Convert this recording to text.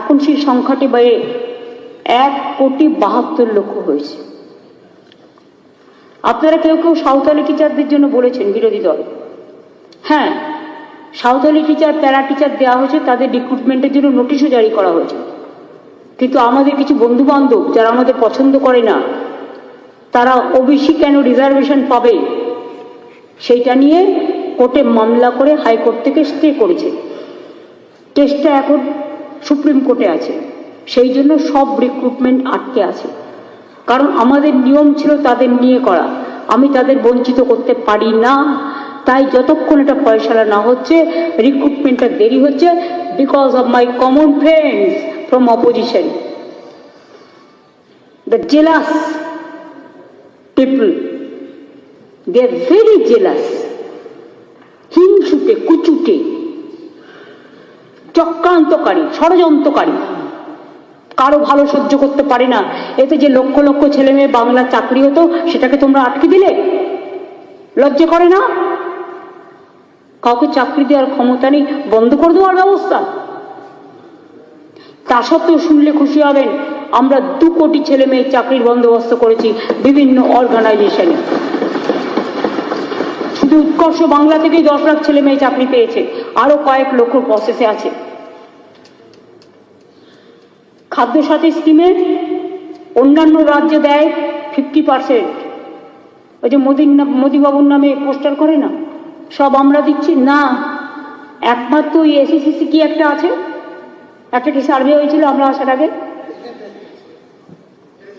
এখন সেই সংখ্যাটি বেড়ে এক কোটি বাহাত্তর লক্ষ হয়েছে। আপনারা কেউ কেউ সাঁওতালি টিচারদের জন্য বলেছেন, বিরোধী দল। হ্যাঁ সাঁওতালি টিচার প্যারা টিচার দেওয়া হয়েছে, তাদের রিক্রুটমেন্টের জন্য নোটিশও জারি করা হয়েছে। কিন্তু আমাদের কিছু বন্ধু বান্ধব যারা আমাদের পছন্দ করে না, তারা ওবিসি কেন রিজার্ভেশন পাবে? সেইটা নিয়ে কোর্টে মামলা করে হাইকোর্ট থেকে স্টে করেছে। টেস্টটা এখন সুপ্রিম কোর্টে আছে। সেই জন্য সব রিক্রুটমেন্ট আটকে আছে। কারণ আমাদের নিয়ম ছিল তাদের নিয়ে করা। আমি তাদের বঞ্চিত করতে পারি না। তাই যতক্ষণ এটা ফয়সালা না হচ্ছে রিক্রুটমেন্টটা দেরি হচ্ছে because of my common friends from opposition the jealous people they are very jealous চক্রান্তকারী, ষড়যন্ত্রকারী। কারও ভালো সহ্য করতে পারে না। এতে যে লক্ষ লক্ষ ছেলে মেয়ে বাংলা চাকরি হতো, সেটাকে তোমরা আটকে দিলে? লজ্জা করে না? কাউকে চাকরি দেওয়ার ক্ষমতা নেই, বন্ধ করে দেওয়ার ব্যবস্থা। তা সত্ত্বেও শুনলে খুশি হবেন, আমরা দু কোটি ছেলে মেয়ে চাকরির বন্দোবস্ত করেছি বিভিন্ন অর্গানাইজেশনে শুধু উৎকর্ষ বাংলা থেকেই দশ লাখ ছেলে মেয়ে চাকরি পেয়েছে। আরও কয়েক লক্ষ প্রসেসে আছে। খাদ্যসাথী স্কিমে অন্যান্য রাজ্যে দেয় ফিফটি পার্সেন্ট ওই যে মোদির নাম মোদিবাবুর নামে পোস্টার করে না? সব আমরা দিচ্ছি? না। একমাত্র ওই এসিসিসি কি একটা আছে? একটা কি সার্ভে হয়েছিল আমরা আসার আগে